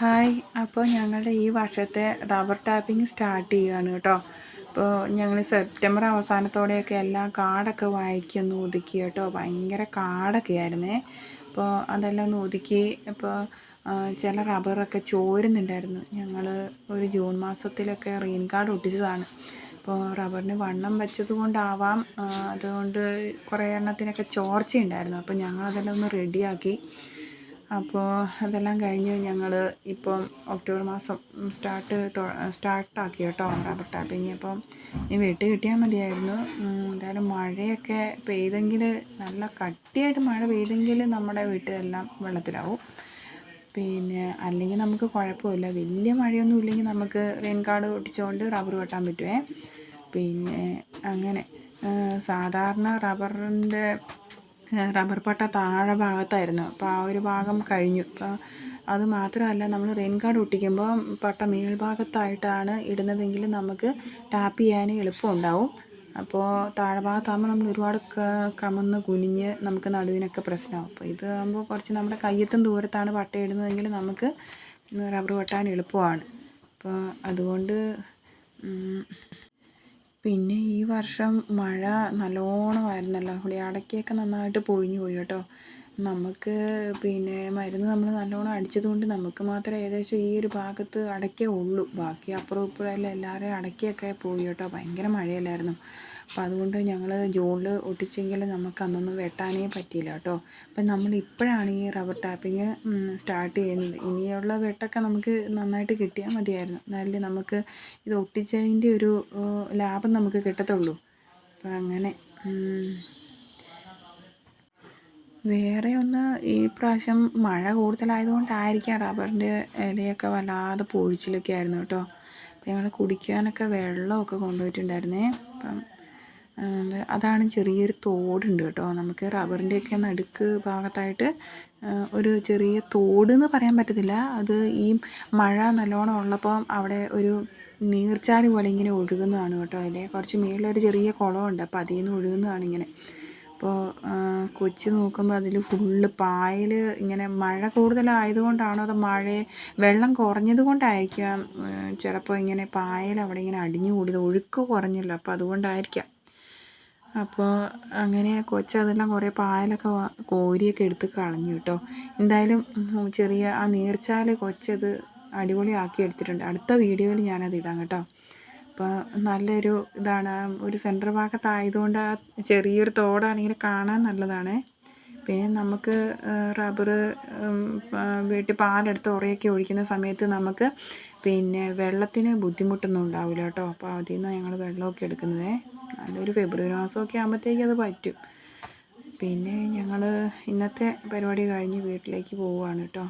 Hi. അപ്പോൾ ഞങ്ങളുടെ ഈ വർഷത്തെ റബ്ബർ ടാപ്പിംഗ് സ്റ്റാർട്ട് ചെയ്യുകയാണ് കേട്ടോ. അപ്പോൾ ഞങ്ങൾ സെപ്റ്റംബർ അവസാനത്തോടെയൊക്കെ എല്ലാം കാടൊക്കെ വായിക്കൊന്ന് ഒതുക്കി കേട്ടോ. ഭയങ്കര കാടൊക്കെ ആയിരുന്നേ. അപ്പോൾ അതെല്ലാം ഒന്ന് ഒതുക്കി ഇപ്പോൾ ചില റബ്ബറൊക്കെ ചോരുന്നുണ്ടായിരുന്നു. ഞങ്ങൾ ഒരു ജൂൺ മാസത്തിലൊക്കെ റെയിൻ കാർഡ് ഒട്ടിച്ചതാണ്. അപ്പോൾ റബ്ബറിന് വണ്ണം വെച്ചത് കൊണ്ടാവാം. അതുകൊണ്ട് കുറേ എണ്ണത്തിനൊക്കെ ചോർച്ചയുണ്ടായിരുന്നു. അപ്പോൾ ഞങ്ങളതെല്ലാം ഒന്ന് റെഡിയാക്കി. അപ്പോൾ അതെല്ലാം കഴിഞ്ഞ് ഞങ്ങൾ ഇപ്പം ഒക്ടോബർ മാസം സ്റ്റാർട്ട് സ്റ്റാർട്ടാക്കി കേട്ടോ റബ്ബർ ടാപ്പിങ് അപ്പം ഇനി വീട്ടിൽ കിട്ടിയാൽ മതിയായിരുന്നു. എന്തായാലും മഴയൊക്കെ പെയ്തെങ്കിൽ നല്ല കട്ടിയായിട്ട് മഴ പെയ്തെങ്കിൽ നമ്മുടെ വീട്ടിലെല്ലാം വെള്ളത്തിലാവും. പിന്നെ അല്ലെങ്കിൽ നമുക്ക് കുഴപ്പമില്ല. വലിയ മഴയൊന്നും ഇല്ലെങ്കിൽ നമുക്ക് റെയിൻ കാർഡ് ഒട്ടിച്ചുകൊണ്ട് റബ്ബർ വെട്ടാൻ പറ്റുമേ പിന്നെ അങ്ങനെ സാധാരണ റബ്ബറിന്റെ റബ്ബർ പട്ട താഴെ ഭാഗത്തായിരുന്നു. അപ്പോൾ ആ ഒരു ഭാഗം കഴിഞ്ഞു. അപ്പോൾ അത് മാത്രമല്ല നമ്മൾ റെയിൻ കാർഡ് ഒട്ടിക്കുമ്പോൾ പട്ട മേൽഭാഗത്തായിട്ടാണ് ഇടുന്നതെങ്കിൽ നമുക്ക് ടാപ്പ് ചെയ്യാൻ എളുപ്പമുണ്ടാവും. അപ്പോൾ താഴെ ഭാഗത്താകുമ്പോൾ നമ്മൾ ഒരുപാട് കമന്ന് കുനിഞ്ഞ് നമുക്ക് നടുവിനൊക്കെ പ്രശ്നമാവും. അപ്പോൾ ഇതാകുമ്പോൾ കുറച്ച് നമ്മുടെ കയ്യത്തും ദൂരത്താണ് പട്ട ഇടുന്നതെങ്കിൽ നമുക്ക് റബ്ബർ വെട്ടാൻ എളുപ്പമാണ്. അപ്പോൾ അതുകൊണ്ട് പിന്നെ ഈ വർഷം മഴ നല്ലോണമായിരുന്നല്ലോ ഹുളിയാടയ്ക്കൊക്കെ നന്നായിട്ട് പൊഴിഞ്ഞു പോയി കേട്ടോ. നമുക്ക് പിന്നെ മരുന്ന് നമ്മൾ നല്ലോണം അടിച്ചത് കൊണ്ട് നമുക്ക് മാത്രം ഏകദേശം ഈ ഒരു ഭാഗത്ത് അടയ്ക്കേ ഉള്ളൂ. ബാക്കി അപ്പുറം ഇപ്പുറം എല്ലാം എല്ലാവരെയും അടക്കിയൊക്കെ പോയി കേട്ടോ. ഭയങ്കര മഴയല്ലായിരുന്നു. അപ്പോൾ അതുകൊണ്ട് ഞങ്ങൾ ജോണിൽ ഒട്ടിച്ചെങ്കിൽ നമുക്ക് അന്നൊന്നും വെട്ടാനേ പറ്റിയില്ല കേട്ടോ. അപ്പം നമ്മൾ ഇപ്പോഴാണ് ഈ റബ്ബർ ടാപ്പിങ് സ്റ്റാർട്ട് ചെയ്യുന്നത്. ഇനിയുള്ള വെട്ടൊക്കെ നമുക്ക് നന്നായിട്ട് കിട്ടിയാൽ മതിയായിരുന്നു. എന്നാലേ നമുക്ക് ഇത് ഒട്ടിച്ചതിന്റെ ഒരു ലാഭം നമുക്ക് കിട്ടത്തുള്ളൂ. അപ്പം അങ്ങനെ വേറെ ഒന്ന് ഈ പ്രാവശ്യം മഴ കൂടുതലായതുകൊണ്ടായിരിക്കാം റബ്ബറിന്റെ ഇലയൊക്കെ വല്ലാതെ പൊഴിച്ചിലൊക്കെ ആയിരുന്നു കേട്ടോ. അപ്പം ഞങ്ങൾ കുടിക്കാനൊക്കെ വെള്ളമൊക്കെ കൊണ്ടുപോയിട്ടുണ്ടായിരുന്നേ. അപ്പം അതാണ് ചെറിയൊരു തോടുണ്ട് കേട്ടോ. നമുക്ക് റബ്ബറിന്റെയൊക്കെ നടുക്ക് ഭാഗത്തായിട്ട് ഒരു ചെറിയ തോട് എന്ന് പറയാൻ പറ്റത്തില്ല. അത് ഈ മഴ നല്ലോണം ഉള്ളപ്പോൾ അവിടെ ഒരു നീർച്ചാൽ പോലെ ഇങ്ങനെ ഒഴുകുന്നതാണ് കേട്ടോ. അതിലെ കുറച്ച് മേളിലൊരു ചെറിയ കുളമുണ്ട്. അപ്പോൾ അതിൽ നിന്ന് ഒഴുകുന്നതാണ് ഇങ്ങനെ. അപ്പോൾ കൊച്ചി നോക്കുമ്പോൾ അതിൽ ഫുള്ള് പായൽ ഇങ്ങനെ മഴ കൂടുതലായതുകൊണ്ടാണോ അത് മഴ വെള്ളം കുറഞ്ഞത് കൊണ്ടായിരിക്കാം ചിലപ്പോൾ ഇങ്ങനെ പായൽ അവിടെ ഇങ്ങനെ അടിഞ്ഞു കൂടിയത് ഒഴുക്ക് കുറഞ്ഞല്ലോ അപ്പോൾ അതുകൊണ്ടായിരിക്കാം. അപ്പോൾ അങ്ങനെ കൊച്ച് അതെല്ലാം കുറേ പായലൊക്കെ കോരിയൊക്കെ എടുത്ത് കളഞ്ഞു കേട്ടോ. എന്തായാലും ചെറിയ ആ നീർച്ചാൽ കൊച്ചത് അടിപൊളിയാക്കി എടുത്തിട്ടുണ്ട്. അടുത്ത വീഡിയോയിൽ ഞാനത് ഇടാം കേട്ടോ. അപ്പോൾ നല്ലൊരു ഇതാണ്. ഒരു സെന്റർ ഭാഗത്തായതുകൊണ്ട് ആ ചെറിയൊരു തോടാണെങ്കിൽ കാണാൻ നല്ലതാണ്. പിന്നെ നമുക്ക് റബ്ബർ വീട്ടിൽ പാലെടുത്ത് ഉറയൊക്കെ ഒഴിക്കുന്ന സമയത്ത് നമുക്ക് പിന്നെ വെള്ളത്തിന് ബുദ്ധിമുട്ടൊന്നും ഉണ്ടാവില്ല കേട്ടോ. അപ്പോൾ അതിൽ നിന്ന് ഞങ്ങൾ വെള്ളമൊക്കെ എടുക്കുന്നത്. നല്ലൊരു ഫെബ്രുവരി മാസമൊക്കെ ആകുമ്പോഴത്തേക്ക് അത് പറ്റും. പിന്നെ ഞങ്ങൾ ഇന്നത്തെ പരിപാടി കഴിഞ്ഞ് വീട്ടിലേക്ക് പോവുകയാണ് കേട്ടോ.